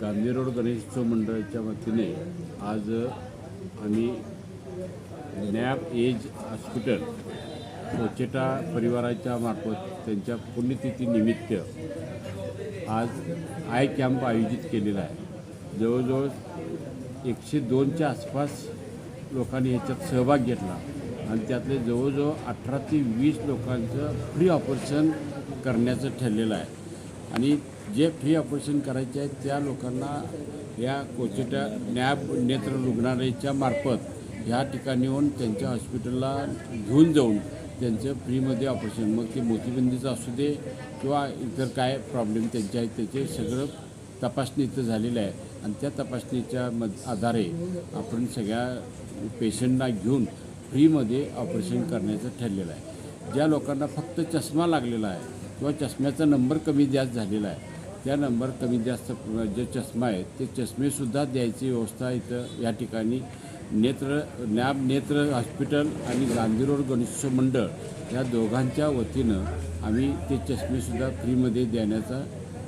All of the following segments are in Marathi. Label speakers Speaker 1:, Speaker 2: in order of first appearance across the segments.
Speaker 1: गांधी रोड गणेशोत्सव मंडळाच्या वतीने आज आम्ही नॅप एज हॉस्पिटल कोचेटा परिवाराच्या मार्फत त्यांच्या पुण्यतिथीनिमित्त आज आय कॅम्प आयोजित केलेला आहे. जवळजवळ एकशे दोनच्या आसपास लोकांनी ह्याच्यात सहभाग घेतला आणि त्यातले जवळजवळ अठरा ते वीस लोकांचं फ्री ऑपरेशन करण्याचं ठरलेलं आहे. आणि जे फ्री ऑपरेशन करायचे आहेत त्या लोकांना या कोचेटा नॅब नेत्र रुग्णालयाच्या मार्फत ह्या ठिकाणी येऊन त्यांच्या हॉस्पिटलला घेऊन जाऊन त्यांचं फ्रीमध्ये ऑपरेशन मग ते मोतीबिंदीचं असू दे किंवा इतर काय प्रॉब्लेम त्यांचे आहेत त्याचे सगळं तपासणी इथं झालेलं आहे. आणि त्या तपासणीच्या म आधारे आपण सगळ्या पेशंटना घेऊन फ्रीमध्ये ऑपरेशन करण्याचं ठरलेलं आहे. ज्या लोकांना फक्त चष्मा लागलेला आहे किंवा चष्म्याचा नंबर कमी जास्त झालेला आहे त्या नंबर कमी जास्त जे चष्मा आहेत ते चष्मेसुद्धा द्यायची व्यवस्था इथं या ठिकाणी. नेत्र नॅब नेत्र हॉस्पिटल आणि गांधी रोड गणेशोत्सव मंडळ या दोघांच्या वतीनं आम्ही ते चष्मेसुद्धा फ्रीमध्ये देण्याचा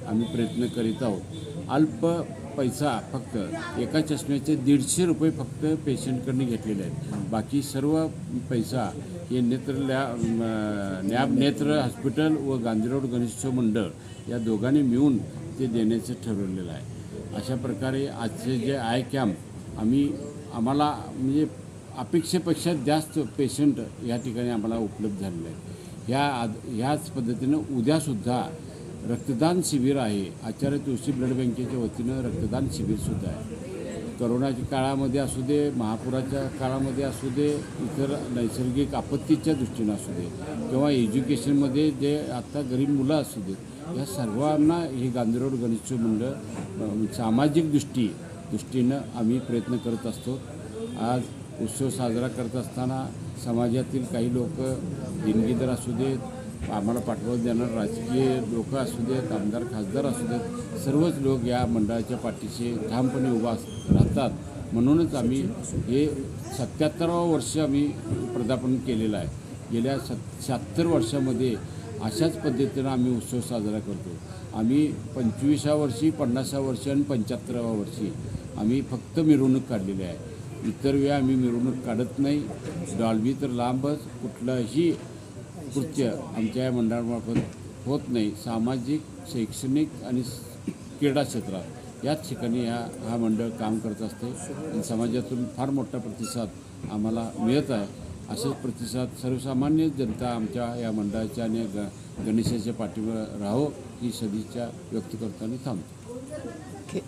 Speaker 1: आम्ही प्रयत्न करीत आहोत. अल्प पैसा फक्त एका चष्म्याचे दीडशे रुपये फक्त पेशंटकडनं घेतलेले आहेत. बाकी सर्व पैसा हे नेत्र लॅ नेत्र हॉस्पिटल व गांधीरोड गणेशोत्सव मंडळ या दोघांनी मिळून ते देण्याचं ठरवलेलं आहे. अशा प्रकारे आजचे जे आय कॅम्प आम्ही आम्हाला म्हणजे अपेक्षेपेक्षा जास्त पेशंट या ठिकाणी आम्हाला उपलब्ध झालेले आहेत. ह्या आद ह्याच पद्धतीनं उद्यासुद्धा रक्तदान शिबिर आहे. आचार्य तुळशी ब्लड बँकेच्या वतीनं रक्तदान शिबिरसुद्धा आहे. करोनाच्या काळामध्ये असू दे महापुराच्या काळामध्ये असू दे इतर नैसर्गिक आपत्तीच्या दृष्टीनं असू दे किंवा एज्युकेशनमध्ये जे आत्ता गरीब मुलं असू देत या सर्वांना हे गांधी रोड गणेशोत्सव मंडळ सामाजिक दृष्टी दृष्टीनं आम्ही प्रयत्न करत असतो. आज उत्सव साजरा करत असताना समाजातील काही लोक दिनगीदर असू देत आम्हाला पाठबळ देणार राजकीय लोक असू देत आमदार खासदार असू देत सर्वच लोक या मंडळाच्या पाठीशी ठामपणे उभा राहतात. म्हणूनच आम्ही हे सत्याहत्तरावं वर्ष आम्ही पदार्पण केलेलं आहे. गेल्या सत् शहात्तर वर्षामध्ये अशाच पद्धतीनं आम्ही उत्सव साजरा करतो. आम्ही पंचवीसा वर्षी पन्नासा वर्षी आणि पंच्याहत्तराव्या वर्षी आम्ही फक्त मिरवणूक काढलेली आहे. इतर वेळा आम्ही मिरवणूक काढत नाही. डॉल्बी तर लांबच कुठलंही कृत्य आमच्या या मंडळामार्फत होत नाही. सामाजिक शैक्षणिक आणि क्रीडा क्षेत्रात याच ठिकाणी ह्या हा मंडळ काम करत असते. आणि समाजातून फार मोठा प्रतिसाद आम्हाला मिळत आहे. असेच प्रतिसाद सर्वसामान्य जनता आमच्या या मंडळाच्या आणि ग गणेशाच्या पाठीवर राहो ही सदिच्छा व्यक्त करताना थांबतो.